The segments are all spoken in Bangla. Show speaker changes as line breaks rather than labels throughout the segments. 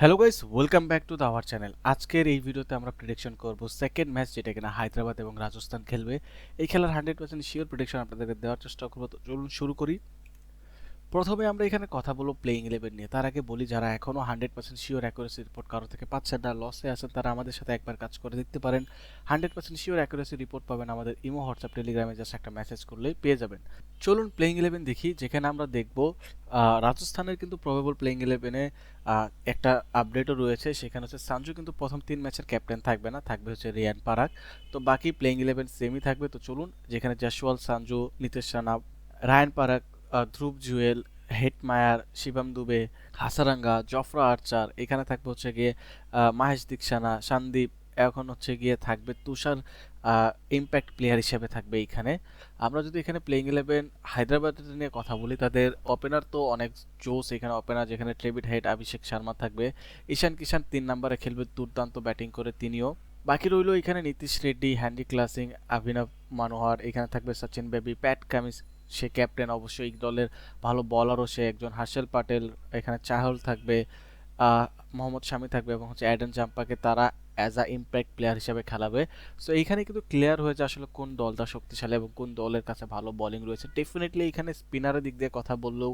Hello guys welcome back to the our channel আজকের এই ভিডিওতে আমরা প্রিডিকশন করব সেকেন্ড ম্যাচ যেটা কিনা হায়দ্রাবাদ এবং রাজস্থান খেলবে। এই খেলার হান্ড্রেড পার্সেন্ট শিওর প্রেডিকশন আপনাদেরকে দেওয়ার চেষ্টা করব। তো চলুন শুরু করি। প্রথমে আমরা এখানে কথা বলব প্লেইং ইলেভেন নিয়ে। তার আগে বলি, যারা এখনও hundred percent sure accuracy report কারও থেকে পাচ্ছেন না লসে আছেন, তারা আমাদের সাথে একবার কাজ করে দেখতে পারেন। Hundred percent sure accuracy report পাবেন আমাদের ইমো, হোয়াটসঅ্যাপ, টেলিগ্রামে জাস্ট একটা মেসেজ করলেই পেয়ে যাবেন। চলুন প্লেইং ইলেভেন দেখি, যেখানে আমরা দেখব রাজস্থানের কিন্তু প্রবেবল প্লেইং ইলেভেনে একটা আপডেটও রয়েছে। সেখানে হচ্ছে সানজু কিন্তু প্রথম তিন ম্যাচের ক্যাপ্টেন থাকবে না, থাকবে হচ্ছে রিয়ান পারাক তো বাকি প্লেইং ইলেভেন সেমই থাকবে। তো চলুন, যেখানে Jaiswal Sanju, Nitish Rana, Riyan Parag Dhruv Jurel Hetmyer Shivam Dube, Hasaranga, Jofra Archer, এখানে থাকবে হচ্ছে গিয়ে মাহেশ দীক্ষানা, সন্দীপ, এখন হচ্ছে গিয়ে থাকবে তুষার ইম্প্যাক্ট প্লেয়ার হিসেবে থাকবে এইখানে। আমরা যদি এখানে প্লেইং ইলেভেন হায়দ্রাবাদের নিয়ে কথা বলি, তাদের ওপেনার তো অনেক জোস এখানে ওপেনার যেখানে ট্রেভিড হেড অভিষেক শর্মা থাকবে। ঈশান কিষান তিন নম্বরে খেলবে দুর্দান্ত ব্যাটিং করে তিনিও। বাকি রইল এখানে নীতিশ রেড্ডি, হ্যান্ডি ক্লাসিং, অভিনব মনোহর, এখানে থাকবে সচিন বেবি, প্যাট কামিস সে ক্যাপ্টেন অবশ্যই দলের ভালো বলারও সে একজন হার্ষেল পাটেল, এখানে চাহল থাকবে মোহাম্মদ শামি থাকবে এবং হচ্ছে অ্যাডেন জাম্পাকে তারা অ্যাজ আ ইম্প্যাক্ট প্লেয়ার হিসেবে খেলাবে। সো এইখানে কিন্তু ক্লিয়ার হয়েছে আসলে কোন দলটা শক্তিশালী এবং কোন দলের কাছে ভালো বোলিং রয়েছে। ডেফিনেটলি এখানে স্পিনারের দিক দিয়ে কথা বললেও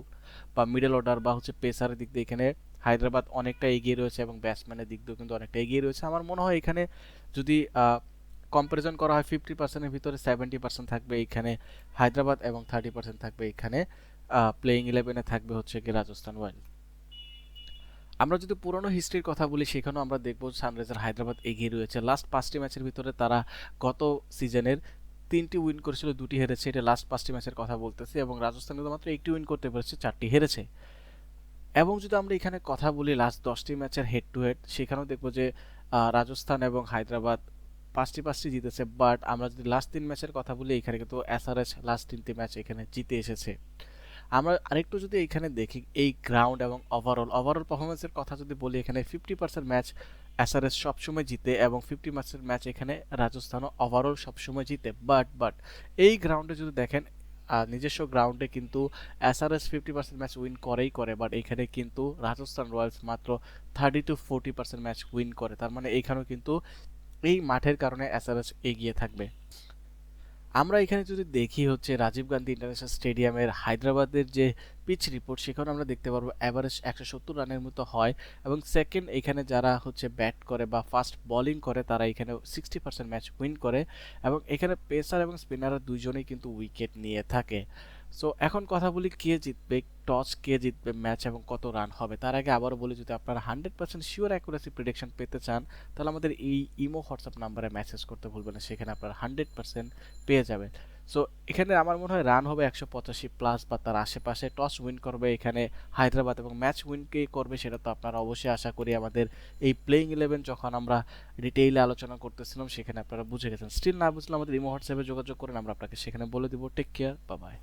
বা মিডল অর্ডার বা হচ্ছে পেসারের দিক দিয়ে এখানে হায়দ্রাবাদ অনেকটা এগিয়ে রয়েছে এবং ব্যাটসম্যানের দিক দিয়েও কিন্তু অনেকটা এগিয়ে রয়েছে। আমার মনে হয় এখানে যদি কম্পারিজন করা হয় ফিফটি পার্সেন্টের ভিতরে সেভেন্টি পার্সেন্ট থাকবে এইখানে হায়দ্রাবাদ এবং থার্টি পার্সেন্ট থাকবে এখানে প্লেইং ইলেভেনে থাকবে হচ্ছে কি রাজস্থান ওয়াইল্ড আমরা যদি পুরনো হিস্ট্রির কথা বলি, সেখানেও আমরা দেখব সানরাইজার হায়দ্রাবাদ এগিয়ে রয়েছে। লাস্ট পাঁচটি ম্যাচের ভিতরে তারা গত সিজনের তিনটি উইন করেছিল, দুটি হেরেছে। এটা লাস্ট পাঁচটি ম্যাচের কথা বলতেছি এবং রাজস্থান কিন্তু মাত্র একটি উইন করতে পেরেছে, চারটি হেরেছে। এবং যদি আমরা এখানে কথা বলি লাস্ট দশটি ম্যাচের হেড টু হেড সেখানেও দেখব যে রাজস্থান এবং হায়দ্রাবাদ পাঁচটি পাঁচটি জিতেছে বাট আমরা যদি লাস্ট তিন ম্যাচের কথা বলি, এখানে কিন্তু এসআরএস লাস্ট তিনটি ম্যাচ এখানে জিতে এসেছে। আমরা আরেকটু যদি এখানে দেখি এই গ্রাউন্ড এবং ওভারঅল ওভারঅল পারফরমেন্সের কথা যদি বলি, এখানে ফিফটি পার্সেন্ট ম্যাচ এসআরএস সবসময় জিতে এবং ফিফটি পার্সেন্ট ম্যাচ এখানে রাজস্থানও ওভারঅল সবসময় জিতে। বাট বাট এই গ্রাউন্ডে যদি দেখেন নিজস্ব গ্রাউন্ডে কিন্তু SRS fifty percent match win করেই করে বাট এখানে কিন্তু রাজস্থান রয়্যালস মাত্র thirty two forty percent match win করে। তার মানে এখানেও কিন্তু এই মাঠের কারণে এসআরএস এগিয়ে থাকবে। আমরা এখানে যদি দেখি হচ্ছে রাজীব গান্ধী ইন্টারন্যাশনাল স্টেডিয়ামের হায়দ্রাবাদের যে পিচ রিপোর্ট সেখানে আমরা দেখতে পারব অ্যাভারেজ একশো সত্তর রানের মতো হয় এবং সেকেন্ড এখানে যারা হচ্ছে ব্যাট করে বা ফাস্ট বোলিং করে, তারা এখানে সিক্সটি পার্সেন্ট ম্যাচ উইন করে এবং এখানে পেসার এবং স্পিনাররা দুইজনেই কিন্তু উইকেট নিয়ে থাকে। সো এখন কথা বলি কে জিতবে টস কে জিতবে ম্যাচ এবং কত রান হবে। তার আগে আবারও বলি, যদি আপনারা hundred percent sure accuracy prediction পেতে চান, তাহলে আমাদের এই ইমো হোয়াটসঅ্যাপ নাম্বারে মেসেজ করতে ভুলবেন না, সেখানে আপনারা হান্ড্রেড পার্সেন্ট পেয়ে যাবেন। সো এখানে আমার মনে হয় রান হবে একশো পঁচাশি প্লাস বা তার আশেপাশে টস উইন করবে এখানে হায়দ্রাবাদ এবং ম্যাচ উইন কে করবে সেটা তো আপনারা অবশ্যই আশা করি আমাদের এই প্লেইং ইলেভেন যখন আমরা ডিটেইলে আলোচনা করতেছিলাম, সেখানে আপনারা বুঝে গেছেন। স্টিল না বুঝলে আমাদের ইমো হোয়াটসঅ্যাপে যোগাযোগ করেন, আমরা আপনাকে সেখানে বলে দিব। টেক কেয়ার বা বাই